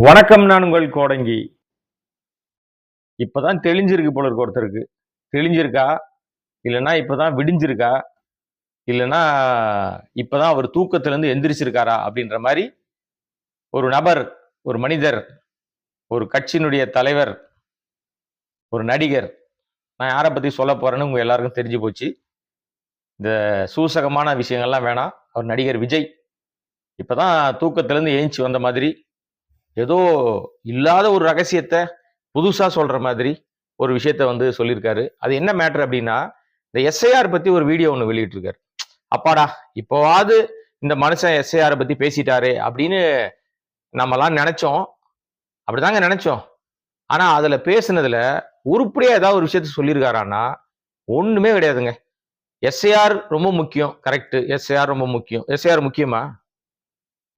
வணக்கம் நான் உங்கள் கோடங்கி. இப்போதான் தெளிஞ்சிருக்கு போல இருக்கு ஒருத்தருக்கு. தெளிஞ்சிருக்கா? இல்லைன்னா இப்போதான் விடிஞ்சிருக்கா? இல்லைன்னா இப்போதான் அவர் தூக்கத்திலேருந்து எந்திரிச்சிருக்காரா? அப்படின்ற மாதிரி ஒரு நபர் ஒரு மனிதர் ஒரு கட்சியினுடைய தலைவர் ஒரு நடிகர். நான் யாரை பற்றி சொல்ல போகிறேன்னு உங்கள் எல்லாருக்கும் தெரிஞ்சு போச்சு. இந்த சூசகமான விஷயங்கள்லாம் வேணாம். அவர் நடிகர் விஜய். இப்போதான் தூக்கத்திலேருந்து ஏஞ்சி வந்த மாதிரி ஏதோ இல்லாத ஒரு ரகசியத்தை புதுசாக சொல்கிற மாதிரி ஒரு விஷயத்த வந்து சொல்லியிருக்காரு. அது என்ன மேட்ரு அப்படின்னா இந்த எஸ்ஐஆர் பற்றி ஒரு வீடியோ ஒன்று வெளியிட்டிருக்காரு. அப்பாடா இப்போவாது இந்த மனுஷன் எஸ்ஐஆரை பற்றி பேசிட்டாரு அப்படின்னு நம்மலாம் நினச்சோம். அப்படிதாங்க நினச்சோம். ஆனால் அதில் பேசுனதில் உருப்படியாக ஏதாவது ஒரு விஷயத்த சொல்லியிருக்காரான்னா ஒன்றுமே கிடையாதுங்க. எஸ்ஐஆர் ரொம்ப முக்கியம். கரெக்டு எஸ்ஐஆர் ரொம்ப முக்கியம். எஸ்ஐஆர் முக்கியமா?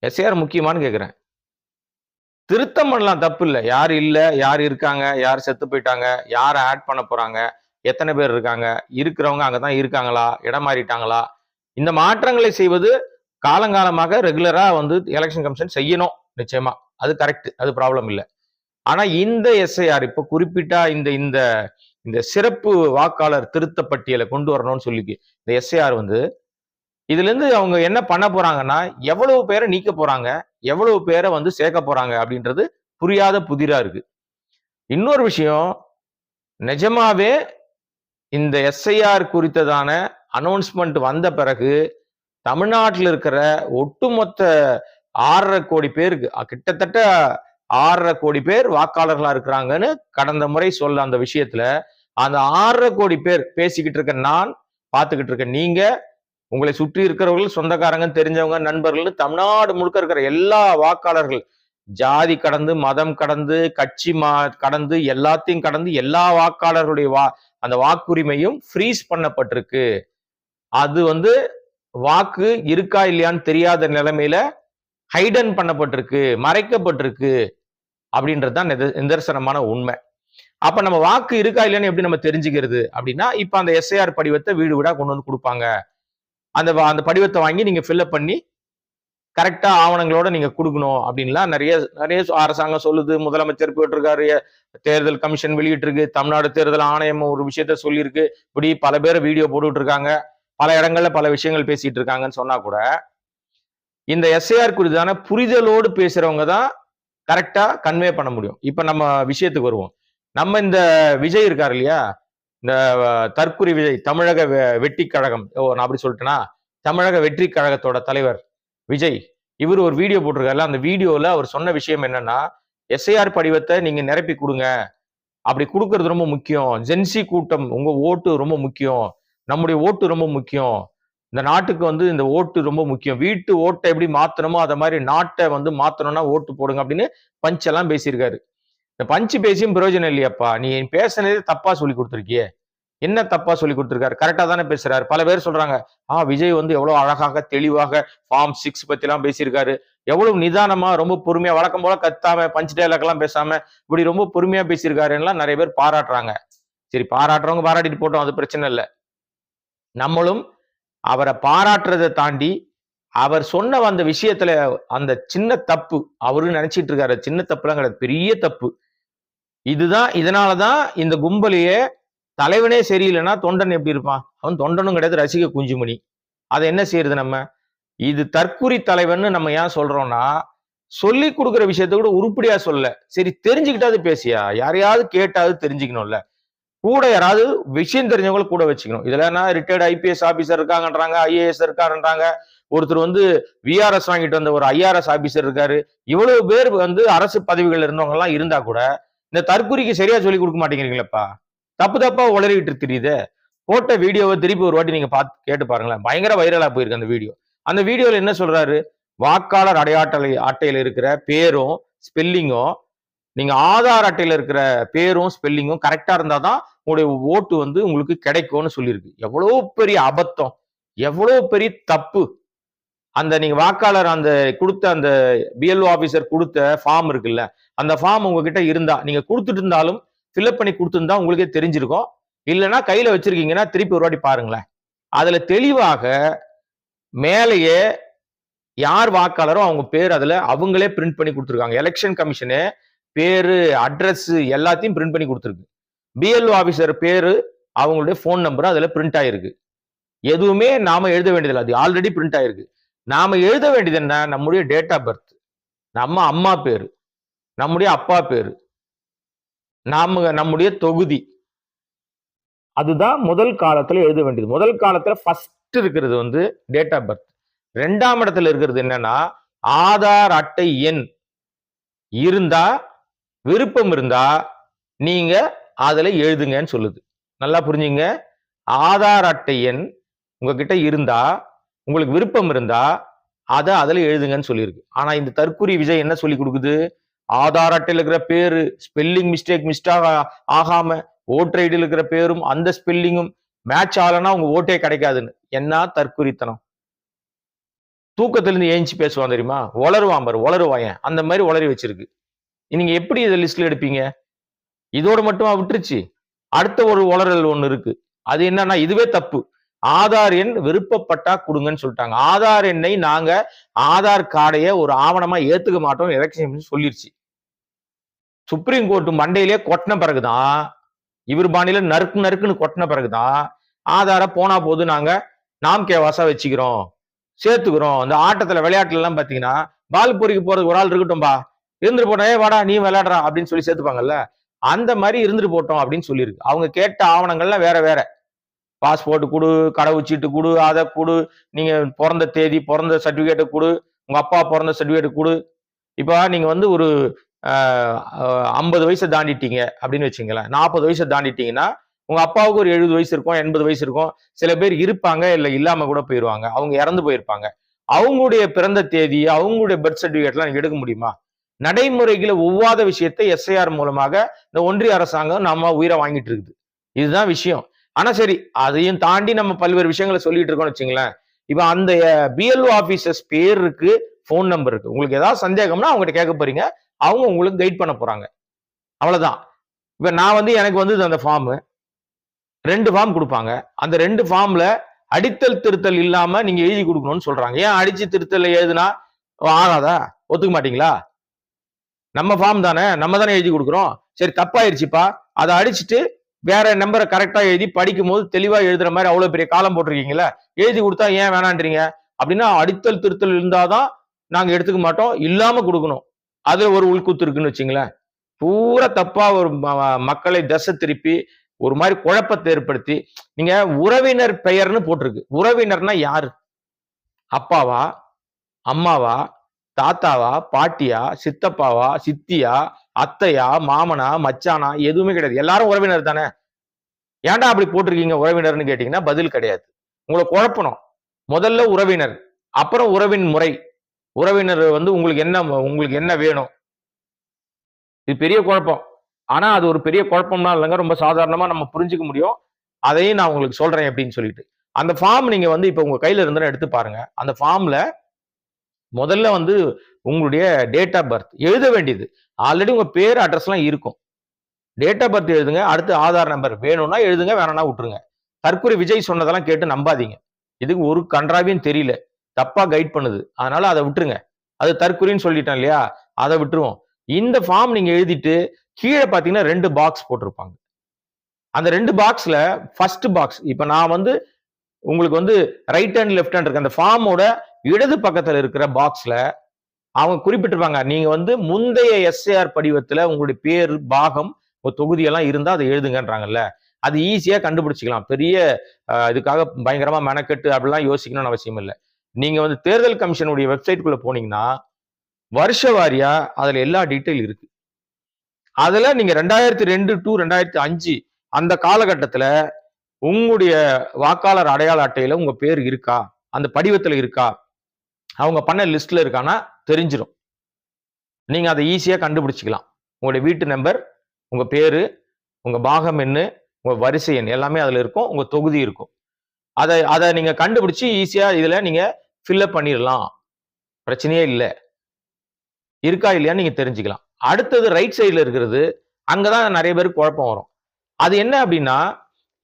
எஸ்ஐஆர் முக்கியமான்னு கேட்குறேன் திருத்தம் பண்ணலாம் தப்பு இல்லை. யார் இல்லை யார் இருக்காங்க யார் செத்து போயிட்டாங்க யாரை ஆட் பண்ண போறாங்க எத்தனை பேர் இருக்காங்க இருக்கிறவங்க அங்கே தான் இருக்காங்களா இடம் மாறிட்டாங்களா? இந்த மாற்றங்களை செய்வது காலங்காலமாக ரெகுலராக வந்து எலெக்ஷன் கமிஷன் செய்யணும் நிச்சயமா. அது கரெக்ட் அது ப்ராப்ளம் இல்லை. ஆனால் இந்த எஸ்ஐஆர் இப்போ குறிப்பிட்டா இந்த இந்த இந்த சிறப்பு வாக்காளர் திருத்த பட்டியலை கொண்டு வரணும்னு சொல்லி இந்த எஸ்ஐஆர் வந்து இதுல இருந்து அவங்க என்ன பண்ண போறாங்கன்னா எவ்வளவு பேரை நீக்க போறாங்க எவ்வளவு பேரை வந்து சேர்க்க போறாங்க அப்படின்றது புரியாத புதிரா இருக்கு. இன்னொரு விஷயம் நிஜமாவே இந்த எஸ்ஐஆர் குறித்ததான அனௌன்ஸ்மெண்ட் வந்த பிறகு தமிழ்நாட்டில் இருக்கிற ஒட்டுமொத்த ஆறரை கோடி பேருக்கு கிட்டத்தட்ட ஆறரை கோடி பேர் வாக்காளர்களா இருக்கிறாங்கன்னு கடந்த முறை சொல்ல அந்த விஷயத்துல அந்த ஆறரை கோடி பேர் பேசிக்கிட்டு இருக்க நான் பார்த்துக்கிட்டு இருக்க நீங்க உங்களை சுற்றி இருக்கிறவர்கள் சொந்தக்காரங்க தெரிஞ்சவங்க நண்பர்கள் தமிழ்நாடு முழுக்க இருக்கிற எல்லா வாக்காளர்கள் ஜாதி கடந்து மதம் கடந்து கட்சி மா கடந்து எல்லாத்தையும் கடந்து எல்லா வாக்காளர்களுடைய வா அந்த வாக்குரிமையும் ஃப்ரீஸ் பண்ணப்பட்டிருக்கு. அது வந்து வாக்கு இருக்கா இல்லையான்னு தெரியாத நிலைமையில ஹைடன் பண்ணப்பட்டிருக்கு மறைக்கப்பட்டிருக்கு அப்படின்றது தான் நித- நிதர்சனமான உண்மை. அப்ப நம்ம வாக்கு இருக்கா இல்லையான்னு எப்படி நம்ம தெரிஞ்சுக்கிறது அப்படின்னா இப்ப அந்த எஸ்ஐஆர் படிவத்தை வீடு வீடா கொண்டு வந்து கொடுப்பாங்க. அந்த வ- அந்த படிவத்தை வாங்கி நீங்க ஃபில்அப் பண்ணி கரெக்டா ஆவணங்களோட நீங்க கொடுக்கணும் அப்படின்லாம் நிறைய நிறைய அரசாங்கம் சொல்லுது. முதலமைச்சர் போட்டிருக்காரு தேர்தல் கமிஷன் வெளியிட்டிருக்கு. தமிழ்நாடு தேர்தல் ஆணையம் ஒரு விஷயத்த சொல்லியிருக்கு. இப்படி பல பேர் வீடியோ போட்டுட்டு இருக்காங்க பல இடங்கள்ல பல விஷயங்கள் பேசிட்டு இருக்காங்கன்னு சொன்னா கூட இந்த எஸ்ஐஆர் குறித்தான புரிதலோடு பேசுறவங்க தான் கரெக்டா கன்வே பண்ண முடியும். இப்ப நம்ம விஷயத்துக்கு வருவோம். நம்ம இந்த விஜய் இருக்கார் இல்லையா? இந்த தற்குறி விஜய் தமிழக வெ- வெற்றி கழகம். ஓ நான் அப்படி சொல்லிட்டேன்னா தமிழக வெற்றி கழகத்தோட தலைவர் விஜய். இவர் ஒரு வீடியோ போட்டிருக்காருல அந்த வீடியோவில் அவர் சொன்ன விஷயம் என்னன்னா எஸ்ஐஆர் படிவத்தை நீங்கள் நிரப்பி கொடுங்க. அப்படி கொடுக்கறது ரொம்ப முக்கியம். ஜென்சி கூட்டம் உங்கள் ஓட்டு ரொம்ப முக்கியம். நம்முடைய ஓட்டு ரொம்ப முக்கியம். இந்த நாட்டுக்கு வந்து இந்த ஓட்டு ரொம்ப முக்கியம். வீட்டு ஓட்டை எப்படி மாற்றணுமோ அதை மாதிரி நாட்டை வந்து மாற்றணும்னா ஓட்டு போடுங்க அப்படின்னு பஞ்செல்லாம் பேசியிருக்காரு. இந்த பஞ்சு பேசியும் பிரயோஜனம் இல்லையாப்பா. நீ பேசுனதே தப்பா சொல்லி கொடுத்துருக்கியே. என்ன தப்பா சொல்லி கொடுத்துருக்காரு? கரெக்டா தானே பேசுறாரு. பல பேர் சொல்றாங்க ஆ விஜய் வந்து எவ்வளவு அழகாக தெளிவாக ஃபார்ம் சிக்ஸ் பத்தி எல்லாம் பேசியிருக்காரு. எவ்வளவு நிதானமா ரொம்ப பொறுமையா வழக்கம் போல கத்தாம பஞ்ச் டைலாக் எல்லாம் பேசாம இப்படி ரொம்ப பொறுமையா பேசியிருக்காருலாம் நிறைய பேர் பாராட்டுறாங்க. சரி பாராட்டுறவங்க பாராட்டிட்டு போட்டோம் அது பிரச்சனை இல்லை. நம்மளும் அவரை பாராட்டுறதை தாண்டி அவர் சொன்ன அந்த விஷயத்துல அந்த சின்ன தப்பு அவரு நினைச்சிட்டு இருக்காரு. சின்ன தப்புலாம் கிடையாது பெரிய தப்பு. இதுதான் இதனாலதான் இந்த கும்பலையே தலைவனே சரியில்லைன்னா தொண்டன் எப்படி இருப்பான்? அவன் தொண்டனும் கிடையாது ரசிக குஞ்சுமணி. அதை என்ன செய்யறது நம்ம? இது தற்குறி தலைவன் நம்ம ஏன் சொல்றோம்னா சொல்லி கொடுக்குற விஷயத்த கூட உருப்படியா சொல்ல. சரி தெரிஞ்சுக்கிட்டாது பேசியா? யாரையாவது கேட்டாவது தெரிஞ்சுக்கணும்ல. கூட யாராவது விஷயம் தெரிஞ்சவங்கள கூட வச்சுக்கணும். இதுல என்ன ரிட்டையர்ட் ஐபிஎஸ் ஆபீசர் இருக்காங்கன்றாங்க ஐஏஎஸ் இருக்காருன்றாங்க ஒருத்தர் வந்து விஆர்எஸ் வாங்கிட்டு வந்த ஒரு ஐஆர்எஸ் ஆபீசர் இருக்காரு. இவ்வளவு பேர் வந்து அரசு பதவிகள் இருந்தவங்க எல்லாம் இருந்தா கூட இந்த தற்குறிக்கு சரியா சொல்லி கொடுக்க மாட்டேங்கிறீங்களப்பா. தப்பு தப்பா உளறிக்கிட்டு தெரியுது. போட்ட வீடியோவை திருப்பி ஒரு வாட்டி நீங்க பார்த்து கேட்டு பாருங்களேன். பயங்கர வைரலா போயிருக்கு அந்த வீடியோ. அந்த வீடியோல என்ன சொல்றாரு? வாக்காளர் அடையாட்டலை அட்டையில இருக்கிற பேரும் ஸ்பெல்லிங்கும் நீங்க ஆதார் அட்டையில இருக்கிற பேரும் ஸ்பெல்லிங்கும் கரெக்டா இருந்தாதான் உங்களுடைய ஓட்டு வந்து உங்களுக்கு கிடைக்கும்னு சொல்லியிருக்கு. எவ்வளவு பெரிய அபத்தம். எவ்வளவு பெரிய தப்பு. அந்த நீங்க வாக்காளர் அந்த கொடுத்த அந்த பிஎல்ஓ ஆபீசர் கொடுத்த ஃபார்ம் இருக்குல்ல அந்த ஃபார்ம் உங்ககிட்ட இருந்தா நீங்க கொடுத்துட்டு இருந்தாலும் ஃபில்அப் பண்ணி கொடுத்துருந்தா உங்களுக்கே தெரிஞ்சிருக்கும். இல்லைன்னா கையில வச்சிருக்கீங்கன்னா திருப்பி ஒரு வாட்டி பாருங்களேன். அதுல தெளிவாக மேலேயே யார் வாக்காளரோ அவங்க பேர் அதுல அவங்களே பிரிண்ட் பண்ணி கொடுத்துருக்காங்க. எலெக்ஷன் கமிஷனு பேரு அட்ரஸ் எல்லாத்தையும் பிரிண்ட் பண்ணி கொடுத்துருக்கு. பிஎல்ஓ ஆபீசர் பேரு அவங்களுடைய ஃபோன் நம்பர் அதுல பிரிண்ட் ஆயிருக்கு. எதுவுமே நாம எழுத வேண்டியதில்லை. அது ஆல்ரெடி பிரிண்ட் ஆயிருக்கு. நாம எழுத வேண்டியது என்ன? நம்முடைய டேட் ஆஃப் பர்த் நம்ம அம்மா பேரு. நம்முடைய அப்பா பேரு. நாம நம்முடைய தொகுதி. அதுதான் முதல் காலத்துல எழுத வேண்டியது. முதல் காலத்துல ஃபர்ஸ்ட் இருக்கிறது வந்து டேட் ஆஃப் பர்த் ரெண்டாம் இடத்துல இருக்கிறது என்னன்னா ஆதார் அட்டை எண். இருந்தா விருப்பம் இருந்தா நீங்க அதுல எழுதுங்கன்னு சொல்லுது. நல்லா புரிஞ்சுங்க. ஆதார் அட்டை எண் உங்ககிட்ட இருந்தா உங்களுக்கு விருப்பம் இருந்தா அதை அதுல எழுதுங்கன்னு சொல்லியிருக்கு. ஆனா இந்த தற்குறி விஜய் என்ன சொல்லி கொடுக்குது? ஆதார் அட்டையில் இருக்கிற பேரு ஸ்பெல்லிங் மிஸ்டேக் மிஸ்டாக ஆகாம ஓட்டர் ஐடியில் இருக்கிற பேரும் அந்த ஸ்பெல்லிங்கும் மேட்ச் ஆகலைன்னா உங்க ஓட்டே கிடைக்காதுன்னு. என்ன தற்குறித்தனம் தூக்கத்திலிருந்து ஏஞ்சி பேசுவான் தெரியுமா? உளருவான் பாரு உளருவாயன் அந்த மாதிரி உளறி வச்சிருக்கு. நீங்க எப்படி இதை லிஸ்ட்ல எடுப்பீங்க? இதோட மட்டுமா விட்டுருச்சு? அடுத்த ஒரு உளறல் ஒன்று இருக்கு. அது என்னன்னா இதுவே தப்பு. ஆதார் எண் விருப்பப்பட்டா கொடுங்கன்னு சொல்லிட்டாங்க. ஆதார் எண்ணை நாங்க ஆதார் கார்டைய ஒரு ஆவணமா ஏத்துக்க மாட்டோம் எலெக்ஷன் சொல்லிருச்சு. சுப்ரீம் கோர்ட் மண்டையிலே கொட்டின பிறகுதான் இவர் பாணியில நறுக்கு நறுக்குன்னு கொட்டின பிறகுதான் ஆதார போனா போது நாங்க நாம் கேவாசா வச்சுக்கிறோம் சேர்த்துக்கிறோம். அந்த ஆட்டத்துல விளையாட்டுல எல்லாம் பாத்தீங்கன்னா பால் பொறிக்கு போறது ஒரு ஆள் இருக்கட்டும்பா. இருந்துட்டு போட்டோம் ஏ வாடா நீ விளையாடுறா அப்படின்னு சொல்லி சேர்த்துப்பாங்கல்ல. அந்த மாதிரி இருந்துட்டு போட்டோம் அப்படின்னு சொல்லியிருக்கு. அவங்க கேட்ட ஆவணங்கள்லாம் வேற வேற. பாஸ்போர்ட் கொடு கடவுச்சீட்டு கொடு அதை கொடு நீங்க பிறந்த தேதி பிறந்த சர்டிஃபிகேட்டை கொடு உங்க அப்பா பிறந்த சர்டிஃபிகேட் கொடு. இப்போ நீங்க வந்து ஒரு ஐம்பது வயசை தாண்டிட்டீங்க அப்படின்னு வச்சுங்களேன். நாற்பது வயசை தாண்டிட்டீங்கன்னா உங்க அப்பாவுக்கு ஒரு எழுபது வயசு இருக்கும் எண்பது வயசு இருக்கும். சில பேர் இருப்பாங்க இல்லை இல்லாம கூட போயிருவாங்க. அவங்க இறந்து போயிருப்பாங்க. அவங்களுடைய பிறந்த தேதி அவங்களுடைய பர்த் சர்டிஃபிகேட்லாம் நீங்க எடுக்க முடியுமா? நடைமுறைகளை ஒவ்வாத விஷயத்தை எஸ்ஐஆர் மூலமாக இந்த ஒன்றிய அரசாங்கம் நம்ம உயிரை வாங்கிட்டு இருக்குது. இதுதான் விஷயம். ஆனா சரி அதையும் தாண்டி நம்ம பல்வேறு விஷயங்களை சொல்லிட்டு இருக்கோம்னு வச்சுங்களேன். இப்ப அந்த பிஎல்ஓ ஆபீசர்ஸ் பேர் இருக்கு ஃபோன் நம்பர் இருக்கு. உங்களுக்கு ஏதாவது சந்தேகம்னா அவங்ககிட்ட கேட்க போறீங்க. அவங்க உங்களுக்கு கைட் பண்ண போறாங்க. அவ்வளவுதான். இப்ப நான் வந்து எனக்கு வந்து அந்த ஃபார்ம் ரெண்டு ஃபார்ம் கொடுப்பாங்க. அந்த ரெண்டு ஃபார்ம்ல அடித்தல் திருத்தல் இல்லாம நீங்க எழுதி கொடுக்கணும்னு சொல்றாங்க. ஏன் அடிச்சு திருத்தல் எழுதுனா ஆகாதா? ஒத்துக்க மாட்டீங்களா? நம்ம ஃபார்ம் தானே. நம்ம தானே எழுதி கொடுக்குறோம். சரி தப்பாயிருச்சுப்பா. அதை அடிச்சுட்டு வேற நம்பரை கரெக்டா எழுதி படிக்கும் போது தெளிவா எழுதுற மாதிரி அவ்வளவு பெரிய காலம் போட்டிருக்கீங்களா எழுதி கொடுத்தா ஏன் வேணான்றீங்க? அப்படின்னா அடித்தல் திருத்தல் இருந்தாதான் நாங்க எடுத்துக்க மாட்டோம். இல்லாம கொடுக்கணும். அதுல ஒரு உள்கூத்து இருக்குன்னு வச்சுங்களேன். பூரா தப்பா ஒரு மக்களை தசை திருப்பி ஒரு மாதிரி குழப்பத்தை ஏற்படுத்தி நீங்க உறவினர் பெயர்னு போட்டிருக்கு. உறவினர்னா யாரு? அப்பாவா? அம்மாவா? தாத்தாவா? பாட்டியா? சித்தப்பாவா? சித்தியா? அத்தையா மாமனா மச்சானா எதுவுமே கிடையாது. எல்லாரும் உறவினர் தானே? ஏன்டா அப்படி போட்டிருக்கீங்க உறவினர்னு கேட்டீங்கன்னா பதில் கிடையாது. உங்களை குழப்பணும். முதல்ல உறவினர் அப்புறம் உறவின் முறை. உறவினர் வந்து உங்களுக்கு என்ன உங்களுக்கு என்ன வேணும்? இது பெரிய குழப்பம். ஆனா அது ஒரு பெரிய குழப்பம்னா இல்லைங்க. ரொம்ப சாதாரணமா நம்ம புரிஞ்சுக்க முடியும். அதையும் நான் உங்களுக்கு சொல்றேன் அப்படின்னு சொல்லிட்டு. அந்த ஃபார்ம் நீங்க வந்து இப்ப உங்க கையில இருந்தா எடுத்து பாருங்க. அந்த ஃபார்ம்ல முதல்ல வந்து உங்களுடைய டேட் ஆஃப் பர்த் எழுத வேண்டியது. ஆல்ரெடி உங்கள் பேர் அட்ரஸ்லாம் இருக்கும். டேட் ஆஃப் பர்த் எழுதுங்க அடுத்து ஆதார் நம்பர் வேணும்னா எழுதுங்க வேணும்னா விட்டுருங்க. தற்கொலை விஜய் சொன்னதெல்லாம் கேட்டு நம்பாதீங்க. இதுக்கு ஒரு கன்றாவையும் தெரியல. தப்பாக கைட் பண்ணுது. அதனால அதை விட்டுருங்க. அது தற்கொலைன்னு சொல்லிட்டேன் இல்லையா? அதை விட்டுருவோம். இந்த ஃபார்ம் நீங்கள் எழுதிட்டு கீழே பார்த்தீங்கன்னா ரெண்டு பாக்ஸ் போட்டிருப்பாங்க. அந்த ரெண்டு பாக்ஸில் ஃபர்ஸ்ட் பாக்ஸ் இப்போ நான் வந்து உங்களுக்கு வந்து ரைட் ஹேண்ட் லெஃப்ட் ஹேண்ட் இருக்கு. அந்த ஃபார்மோட இடது பக்கத்தில் இருக்கிற பாக்ஸ்ல அவங்க குறிப்பிட்டிருப்பாங்க. நீங்கள் வந்து முந்தைய எஸ்ஏஆர் படிவத்துல உங்களுடைய பேர் பாகம் ஒரு தொகுதியெல்லாம் இருந்தால் அதை எழுதுங்கன்றாங்கல்ல. அது ஈஸியாக கண்டுபிடிச்சிக்கலாம். பெரிய இதுக்காக பயங்கரமா மெனக்கெட்டு அப்படிலாம் யோசிக்கணும்னு அவசியம் இல்லை. நீங்க வந்து தேர்தல் கமிஷனுடைய வெப்சைட்டுக்குள்ளே போனீங்கன்னா வருஷ வாரியா அதுல எல்லா டீட்டெயில் இருக்கு. அதுல நீங்க ரெண்டாயிரத்தி ரெண்டு டு ரெண்டாயிரத்தி அஞ்சு அந்த காலகட்டத்துல உங்களுடைய வாக்காளர் அடையாள அட்டையில உங்கள் பேர் இருக்கா? அந்த படிவத்தில் இருக்கா? அவங்க பண்ண லிஸ்ட்ல இருக்கானா தெரிஞ்சிடும் நீங்க அதை ஈஸியா கண்டுபிடிச்சிக்கலாம். உங்களுடைய வீட்டு நம்பர் உங்க பேரு உங்க பாகம் என்ன உங்க வரிசை எண் எல்லாமே அதுல இருக்கும் உங்க தொகுதி இருக்கும். அதை அதை நீங்க கண்டுபிடிச்சு ஈஸியா இதுல நீங்க ஃபில்அப் பண்ணிடலாம். பிரச்சனையே இல்லை. இருக்கா இல்லையான்னு நீங்க தெரிஞ்சுக்கலாம். அடுத்தது ரைட் சைடில் இருக்கிறது அங்கதான் நிறைய பேருக்கு குழப்பம் வரும். அது என்ன அப்படின்னா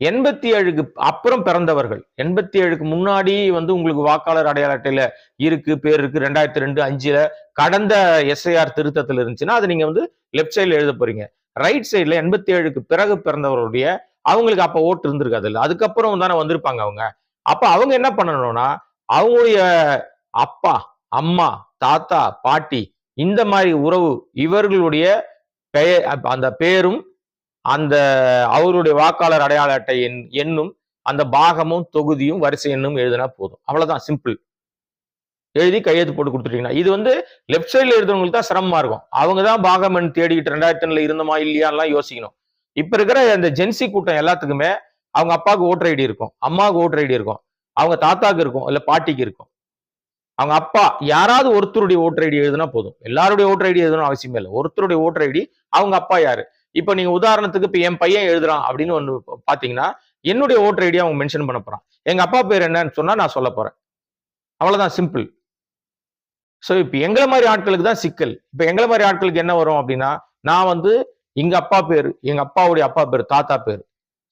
எண்பத்தி ஏழுக்கு அப்புறம் பிறந்தவர்கள். எண்பத்தி ஏழுக்கு முன்னாடி வந்து உங்களுக்கு வாக்காளர் அடையாள அட்டையில இருக்கு பேர் இருக்கு ரெண்டாயிரத்தி ரெண்டு அஞ்சுல கடந்த எஸ்ஐஆர் திருத்தத்தில் இருந்துச்சுன்னா அது நீங்க வந்து லெஃப்ட் சைடுல எழுத போறீங்க. ரைட் சைடுல எண்பத்தி ஏழுக்கு பிறகு பிறந்தவருடைய அவங்களுக்கு அப்ப ஓட்டு இருந்திருக்காது இல்லை. அதுக்கப்புறம் தானே வந்திருப்பாங்க அவங்க. அப்ப அவங்க என்ன பண்ணணும்னா அவங்களுடைய அப்பா அம்மா தாத்தா பாட்டி இந்த மாதிரி உறவு இவர்களுடைய பெயர் அந்த பேரும் அந்த அவருடைய வாக்காளர் அடையாள அட்டை எண் எண்ணும் அந்த பாகமும் தொகுதியும் வரிசை எண்ணும் எழுதினா போதும். அவ்வளவுதான் சிம்பிள் எழுதி கையெழுத்து போட்டு கொடுத்துட்டீங்கன்னா இது வந்து லெஃப்ட் சைடுல எழுதுறவங்களுக்கு தான் சிரமமா இருக்கும். அவங்க தான் பாகம் எண் தேடிக்கிட்டு ரெண்டாயிரத்தி ரெண்டுல இருந்தோமா இல்லையான்லாம் யோசிக்கணும். இப்ப இருக்கிற இந்த ஜென்சி கூட்டம் எல்லாத்துக்குமே அவங்க அப்பாவுக்கு ஓட்டர் ஐடி இருக்கும் அம்மாவுக்கு ஓட்டர் ஐடி இருக்கும் அவங்க தாத்தாக்கு இருக்கும் இல்ல பாட்டிக்கு இருக்கும். அவங்க அப்பா யாராவது ஒருத்தருடைய ஓட்டர் ஐடி எழுதுனா போதும். எல்லாருடைய ஓட்டர் ஐடி எழுதணும் அவசியமே இல்லை. ஒருத்தருடைய ஓட்டர் ஐடி அவங்க அப்பா யாரு? இப்ப நீங்க உதாரணத்துக்கு இப்ப என் பையன் எழுதுறான் அப்படின்னு ஒன்று பாத்தீங்கன்னா என்னுடைய ஓட்டர் ஐடியா அவங்க மென்ஷன் பண்ண போறான். எங்க அப்பா பேர் என்னன்னு சொன்னா நான் சொல்ல போறேன். அவ்வளவுதான் சிம்பிள் ஸோ இப்போ எங்களை மாதிரி ஆட்களுக்கு தான் சிக்கல். இப்போ எங்களை மாதிரி ஆட்களுக்கு என்ன வரும் அப்படின்னா நான் வந்து எங்க அப்பா பேர் எங்க அப்பாவுடைய அப்பா பேர் தாத்தா பேர்.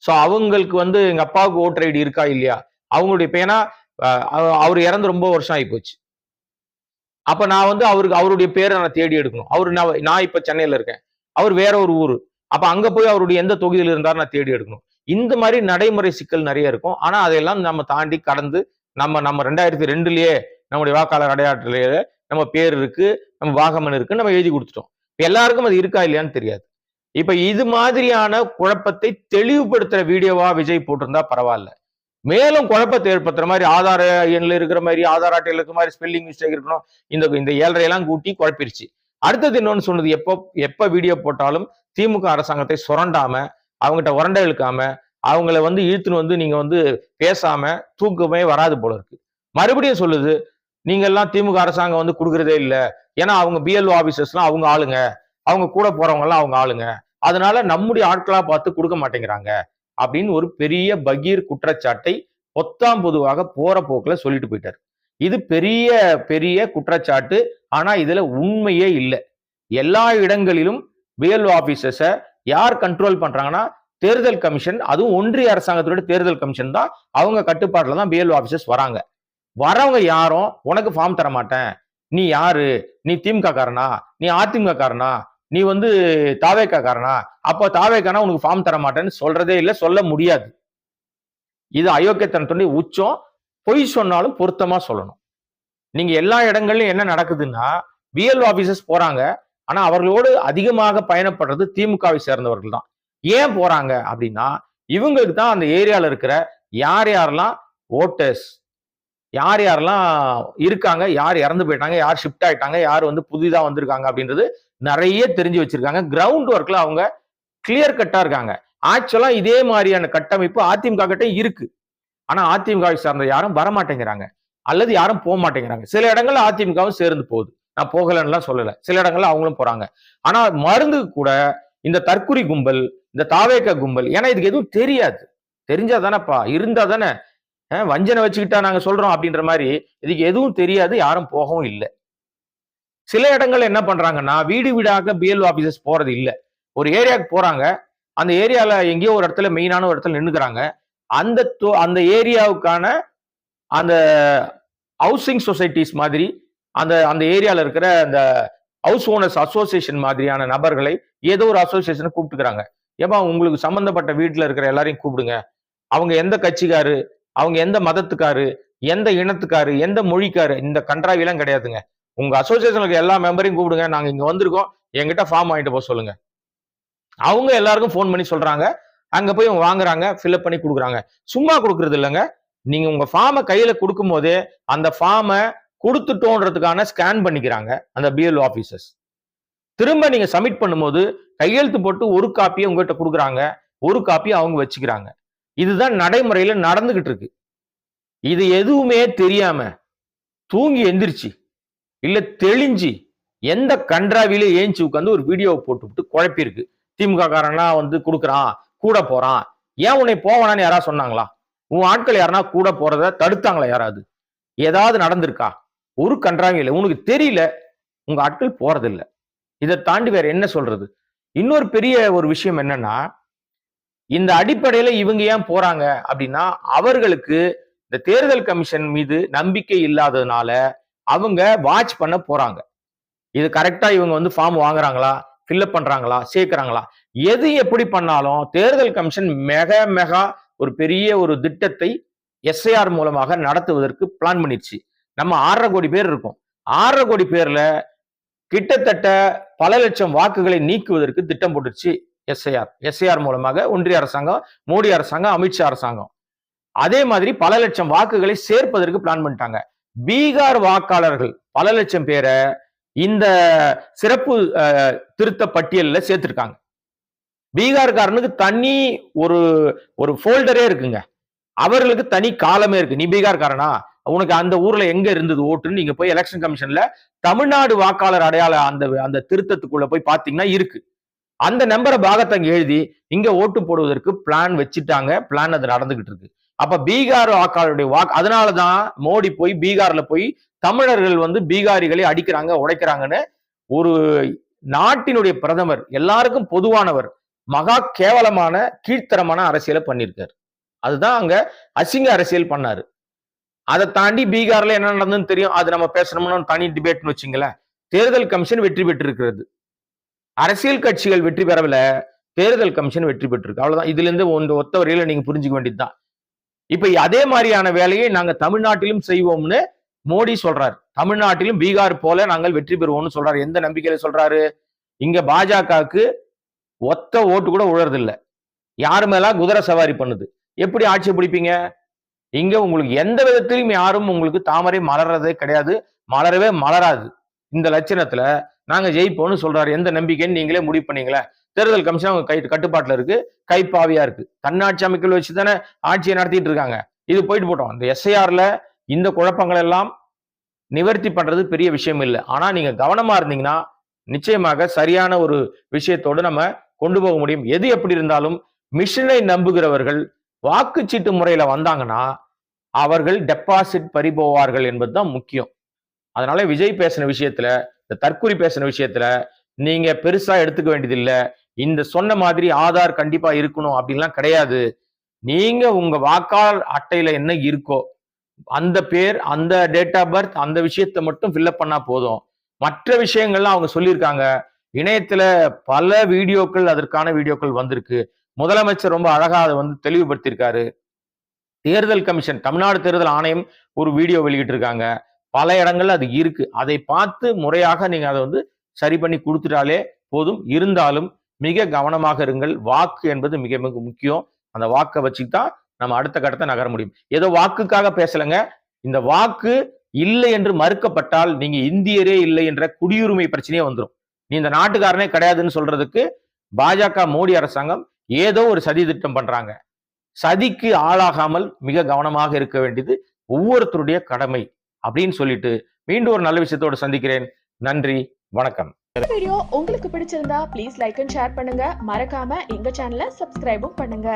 ஸோ அவங்களுக்கு வந்து எங்க அப்பாவுக்கு ஓட்டர் ஐடி இருக்கா இல்லையா? அவங்களுடைய பேனா அவ- அவர் இறந்து ரொம்ப வருஷம் ஆகி போச்சு அப்ப நான் வந்து அவருக்கு அவருடைய பேரை நான் தேடி எடுக்கணும். அவர் நான் நான் இப்ப சென்னையில இருக்கேன். அவர் வேற ஒரு ஊர். அப்ப அங்க போய் அவருடைய எந்த தொகுதியில் இருந்தார் நான் தேடி எடுக்கணும். இந்த மாதிரி நடைமுறை சிக்கல் நிறைய இருக்கும். ஆனா அதையெல்லாம் நம்ம தாண்டி கடந்து நம்ம நம்ம ரெண்டாயிரத்தி ரெண்டுலயே நம்முடைய வாக்காளர் அடையாளத்திலேயே நம்ம பேர் இருக்கு நம்ம வாகமன் இருக்கு நம்ம எழுதி கொடுத்துட்டோம். இப்ப எல்லாருக்கும் அது இருக்கா இல்லையான்னு தெரியாது. இப்ப இது மாதிரியான குழப்பத்தை தெளிவுபடுத்துற வீடியோவா விஜய் போட்டிருந்தா பரவாயில்ல. மேலும் குழப்பத்தை ஏற்படுத்துற மாதிரி ஆதார எண்ணில் இருக்கிற மாதிரி ஆதார் அட்டையில் இருக்கிற மாதிரி ஸ்பெல்லிங் மிஸ்டேக் இருக்கணும். இந்த இந்த ஏழரையெல்லாம் கூட்டி குழப்பிருச்சு. அடுத்தது இன்னொன்று சொன்னது எப்போ எப்ப வீடியோ போட்டாலும் திமுக அரசாங்கத்தை சுரண்டாம அவங்ககிட்ட உரண்டை இழுக்காம அவங்கள வந்து இழுத்துன்னு வந்து நீங்க வந்து பேசாம தூக்கமே வராது போல இருக்கு. மறுபடியும் சொல்லுது நீங்க எல்லாம் திமுக அரசாங்கம் வந்து கொடுக்கறதே இல்லை. ஏன்னா அவங்க பிஎல்ஓ ஆபீசர்ஸ்லாம் அவங்க ஆளுங்க. அவங்க கூட போறவங்கலாம் அவங்க ஆளுங்க. அதனால நம்முடைய ஆட்களா பார்த்து கொடுக்க மாட்டேங்கிறாங்க. அப்படின்னு ஒரு பெரிய பகீர் குற்றச்சாட்டை பொத்தாம் பொதுவாக போற போக்குல சொல்லிட்டு போயிட்டார். இது பெரிய பெரிய குற்றச்சாட்டு. ஆனா இதுல உண்மையே இல்லை. எல்லா இடங்களிலும் பிஎல்ஓ ஆபீசர்ஸை யார் கண்ட்ரோல் பண்றாங்கன்னா தேர்தல் கமிஷன் அதுவும் ஒன்றிய அரசாங்கத்தோட தேர்தல் கமிஷன் தான் அவங்க கட்டுப்பாட்டில் தான் பிஎல்ஓ ஆஃபீஸர்ஸ் வராங்க. வரவங்க யாரும் உனக்கு ஃபார்ம் தர மாட்டேன் நீ யாரு? நீ திமுக காரனா? நீ அதிமுக காரனா? நீ வந்து தாவேக்கா காரனா? அப்போ தாவேக்கானா உனக்கு ஃபார்ம் தர மாட்டேன்னு சொல்றதே இல்லை சொல்ல முடியாது. இது அயோக்கியத்தனத்துடைய உச்சம். பொய் சொன்னாலும் பொருத்தமா சொல்லணும். நீங்க எல்லா இடங்கள்லயும் என்ன நடக்குதுன்னா பிஎல் ஆபீசர்ஸ் போறாங்க. ஆனா அவர்களோடு அதிகமாக பயணப்படுறது திமுகவை சேர்ந்தவர்கள் தான் ஏன் போறாங்க அப்படின்னா இவங்களுக்கு தான் அந்த ஏரியால இருக்கிற யார் யாரெல்லாம் ஓட்டர்ஸ் யார் யாரெல்லாம் இருக்காங்க யார் இறந்து போயிட்டாங்க யார் ஷிஃப்ட் ஆயிட்டாங்க யார் வந்து புதிதா வந்திருக்காங்க அப்படின்றது நிறைய தெரிஞ்சு வச்சிருக்காங்க. கிரவுண்ட் ஒர்க்ல அவங்க கிளியர் கட்டா இருக்காங்க. ஆக்சுவலா இதே மாதிரியான கட்டமைப்பு அதிமுக கிட்ட இருக்கு. ஆனா அதிமுகவை சார்ந்த யாரும் வர மாட்டேங்கிறாங்க அல்லது யாரும் போக மாட்டேங்கிறாங்க சில இடங்கள்ல அதிமுகவும் சேர்ந்து போகுது. நான் போகலன்னுலாம் சொல்லலை. சில இடங்கள்ல அவங்களும் போறாங்க. ஆனா மருந்து கூட இந்த தற்குறி கும்பல் இந்த தாவேக்க கும்பல் ஏன்னா இதுக்கு எதுவும் தெரியாது. தெரிஞ்சா தானேப்பா இருந்தா தானே வஞ்சனை வச்சுக்கிட்டா நாங்க சொல்றோம் அப்படின்ற மாதிரி இதுக்கு எதுவும் தெரியாது யாரும் போகவும் இல்லை. சில இடங்கள்ல என்ன பண்றாங்கன்னா வீடு வீடாக பிஎல் ஆபீசர்ஸ் போறது இல்லை. ஒரு ஏரியாவுக்கு போறாங்க. அந்த ஏரியால எங்கேயோ ஒரு இடத்துல மெயினான ஒரு இடத்துல நின்னுக்கிறாங்க. அந்த அந்த ஏரியாவுக்கான அந்த ஹவுசிங் சொசைட்டிஸ் மாதிரி அந்த அந்த ஏரியால இருக்கிற அந்த ஹவுஸ் ஓனர்ஸ் அசோசியேஷன் மாதிரியான நபர்களை ஏதோ ஒரு அசோசியேஷனை கூப்பிட்டுக்கிறாங்க. ஏப்பா உங்களுக்கு சம்பந்தப்பட்ட வீட்டில் இருக்கிற எல்லாரையும் கூப்பிடுங்க. அவங்க எந்த கட்சிக்காரு? அவங்க எந்த மதத்துக்காரு? எந்த இனத்துக்காரு? எந்த மொழிக்காரு? இந்த கன்றாவிலாம் கிடையாதுங்க. உங்க அசோசியேஷனுக்கு எல்லா மெம்பரையும் கூப்பிடுங்க. நாங்க இங்க வந்திருக்கோம். எங்கிட்ட ஃபார்ம் வாங்கிட்டு போக சொல்லுங்க. அவங்க எல்லாருக்கும் ஃபோன் பண்ணி சொல்றாங்க. அங்க போய் வாங்குறாங்க ஃபில்அப் பண்ணி கொடுக்குறாங்க. சும்மா கொடுக்கறது இல்லைங்க. நீங்க உங்க ஃபார்மை கையில கொடுக்கும் போதே அந்த ஃபார்மை கொடுத்துட்டோன்றதுக்கான ஸ்கேன் பண்ணிக்கிறாங்க அந்த பிஎல் ஆஃபீஸர்ஸ் திரும்ப நீங்கள் சப்மிட் பண்ணும்போது கையெழுத்து போட்டு ஒரு காப்பியை உங்ககிட்ட கொடுக்குறாங்க ஒரு காப்பியை அவங்க வச்சுக்கிறாங்க. இதுதான் நடைமுறையில நடந்துகிட்டு இருக்கு. இது எதுவுமே தெரியாம தூங்கி எந்திரிச்சு இல்லை தெளிஞ்சு எந்த கன்றாவிலே ஏஞ்சி உட்காந்து ஒரு வீடியோவை போட்டுவிட்டு குழப்பிருக்கு திமுக காரனா வந்து கொடுக்குறான் கூட போறான். ஏன் உன்னை போவானான்னு யாராவது சொன்னாங்களா? உன் ஆட்கள் யாருன்னா கூட போறத தடுத்தாங்களா யாராவது? ஏதாவது நடந்திருக்கா? ஒரு கன்றாவி இல்லை. உனக்கு தெரியல உங்க ஆட்கள் போறதில்ல. இதை தாண்டி வேற என்ன சொல்றது? இன்னொரு பெரிய ஒரு விஷயம் என்னன்னா இந்த அடிப்படையில இவங்க ஏன் போறாங்க அப்படின்னா அவர்களுக்கு இந்த தேர்தல் கமிஷன் மீது நம்பிக்கை இல்லாததுனால அவங்க வாட்ச் பண்ண போறாங்க. இது கரெக்டா இவங்க வந்து ஃபார்ம் வாங்குறாங்களா ஃபில்அப் பண்றாங்களா சேர்க்கிறாங்களா? எது எப்படி பண்ணாலும் தேர்தல் கமிஷன் மெக மெகா ஒரு பெரிய ஒரு திட்டத்தை எஸ்ஐஆர் மூலமாக நடத்துவதற்கு பிளான் பண்ணிருச்சு நம்ம ஆறரை கோடி பேர் இருக்கோம். ஆறரை கோடி பேர்ல கிட்டத்தட்ட பல லட்சம் வாக்குகளை நீக்குவதற்கு திட்டம் போட்டுருச்சு எஸ்ஐஆர். எஸ்ஐஆர் மூலமாக ஒன்றிய அரசாங்கம் மோடி அரசாங்கம் அமித்ஷா அரசாங்கம். அதே மாதிரி பல லட்சம் வாக்குகளை சேர்ப்பதற்கு பிளான் பண்ணிட்டாங்க. பீகார் வாக்காளர்கள் பல லட்சம் பேரை இந்த சிறப்பு திருத்த பட்டியல்ல சேர்த்திருக்காங்க. பீகார்காரனுக்கு தனி ஒரு ஒரு ஃபோல்டரே இருக்குங்க. அவர்களுக்கு தனி காலமே இருக்கு. நீ பீகார்காரனா? உனக்கு அந்த ஊர்ல எங்க இருந்தது ஓட்டுன்னு நீங்க போய் எலெக்ஷன் கமிஷன்ல தமிழ்நாடு வாக்காளர் அடையாள அந்த அந்த திருத்தத்துக்குள்ள போய் பாத்தீங்கன்னா இருக்கு. அந்த நம்பரை பாகத்தை அங்க எழுதி இங்க ஓட்டு போடுவதற்கு பிளான் வச்சுட்டாங்க. பிளான் அது நடந்துகிட்டு இருக்கு. அப்ப பீகார் வாக்காளருடைய வாக்கு அதனாலதான் மோடி போய் பீகார்ல போய் தமிழர்கள் வந்து பீகாரிகளை அடிக்கிறாங்க உடைக்கிறாங்கன்னு ஒரு நாட்டினுடைய பிரதமர் எல்லாருக்கும் பொதுவானவர் மகா கேவலமான கீழ்த்தரமான அரசியலை பண்ணியிருக்காரு. அதுதான் அங்க அசிங்க அரசியல் பண்ணாரு. அதை தாண்டி பீகார்ல என்ன நடந்ததுன்னு தெரியும். அது நம்ம பேசணும்னா தனி டிபேட்னு வச்சுங்களேன். தேர்தல் கமிஷன் வெற்றி பெற்றிருக்கிறது. அரசியல் கட்சிகள் வெற்றி பெறவில்ல. தேர்தல் கமிஷன் வெற்றி பெற்றிருக்கு. அவ்வளவுதான். இதுல இருந்து ஒன்று ஒத்த வரையில நீங்க புரிஞ்சுக்க வேண்டியதுதான். இப்ப அதே மாதிரியான வேலையை நாங்க தமிழ்நாட்டிலும் செய்வோம்னு மோடி சொல்றாரு. தமிழ்நாட்டிலும் பீகார் போல நாங்கள் வெற்றி பெறுவோம்னு சொல்றாரு. எந்த நம்பிக்கையில சொல்றாரு? இங்க பாஜகவுக்கு ஒத்த ஓட்டு கூட உழறதில்ல. யாரு மேலாம் குதிரை சவாரி பண்ணுது? எப்படி ஆட்சி பிடிப்பீங்க? இங்க உங்களுக்கு எந்த விதத்திலும் யாரும் உங்களுக்கு தாமரை மலர்றதே கிடையாது. மலரவே மலராது. இந்த லட்சணத்துல நாங்க ஜெயிப்போம்னு சொல்றாரு. எந்த நம்பிக்கைன்னு நீங்களே முடிவு பண்ணீங்களே. தேர்தல் கமிஷன் அவங்க கை கட்டுப்பாட்டில் இருக்கு. கைப்பாவியா இருக்கு. தன்னாட்சி அமைக்கல் வச்சு தானே ஆட்சியை நடத்திட்டு இருக்காங்க. இது போயிட்டு போட்டோம். இந்த எஸ்ஐஆர்ல இந்த குழப்பங்கள் எல்லாம் நிவர்த்தி பண்றது பெரிய விஷயம் இல்லை. ஆனா நீங்க கவனமா இருந்தீங்கன்னா நிச்சயமாக சரியான ஒரு விஷயத்தோடு நம்ம கொண்டு போக முடியும். எது எப்படி இருந்தாலும் மிஷினை நம்புகிறவர்கள் வாக்குச்சீட்டு முறையில வந்தாங்கன்னா அவர்கள் டெபாசிட் பறிபோவார்கள் என்பதுதான் முக்கியம். அதனால விஜய் பேசின விஷயத்துல இந்த தற்குறி பேசின விஷயத்துல நீங்க பெருசா எடுத்துக்க வேண்டியதில்லை. இந்த சொன்ன மாதிரி ஆதார் கண்டிப்பா இருக்கணும் அப்படின்லாம் கிடையாது. நீங்க உங்க வாக்காளர் அட்டையில என்ன இருக்கோ அந்த பேர் அந்த டேட் ஆஃப் பர்த் அந்த விஷயத்த மட்டும் ஃபில்லப் பண்ணா போதும். மற்ற விஷயங்கள்லாம் அவங்க சொல்லியிருக்காங்க. இணையத்துல பல வீடியோக்கள் அதற்கான வீடியோக்கள் வந்திருக்கு. முதலமைச்சர் ரொம்ப அழகா அதை வந்து தெளிவுபடுத்தியிருக்காரு. தேர்தல் கமிஷன் தமிழ்நாடு தேர்தல் ஆணையம் ஒரு வீடியோ வெளியிட்டிருக்காங்க. பல இடங்கள்ல அது இருக்கு. அதை பார்த்து முறையாக நீங்க அதை வந்து சரி பண்ணி கொடுத்துட்டாலே போதும். இருந்தாலும் மிக கவனமாக இருங்கள். வாக்கு என்பது மிக மிக முக்கியம். அந்த வாக்கை வச்சு தான் நம்ம அடுத்த கட்டத்தை நகர முடியும். ஏதோ வாக்குக்காக பேசலைங்க. இந்த வாக்கு இல்லை என்று மறுக்கப்பட்டால் நீங்க இந்தியரே இல்லை என்ற குடியுரிமை பிரச்சனையே வந்துடும் நீ இந்த நாட்டுக்காரனே கிடையாதுன்னு சொல்றதுக்கு பாஜக மோடி அரசாங்கம் ஏதோ ஒரு சதி திட்டம் பண்றாங்க. சதிக்கு ஆளாகாமல் மிக கவனமாக இருக்க வேண்டியது ஒவ்வொருத்தருடைய கடமை அப்படின்னு சொல்லிட்டு மீண்டும் ஒரு நல்ல விஷயத்தோடு சந்திக்கிறேன். நன்றி வணக்கம். வீடியோ உங்களுக்கு பிடிச்சிருந்தா ப்ளீஸ் லைக் அண்ட் ஷேர் பண்ணுங்க. மறக்காம எங்க சேனலை சப்ஸ்கிரைபும் பண்ணுங்க.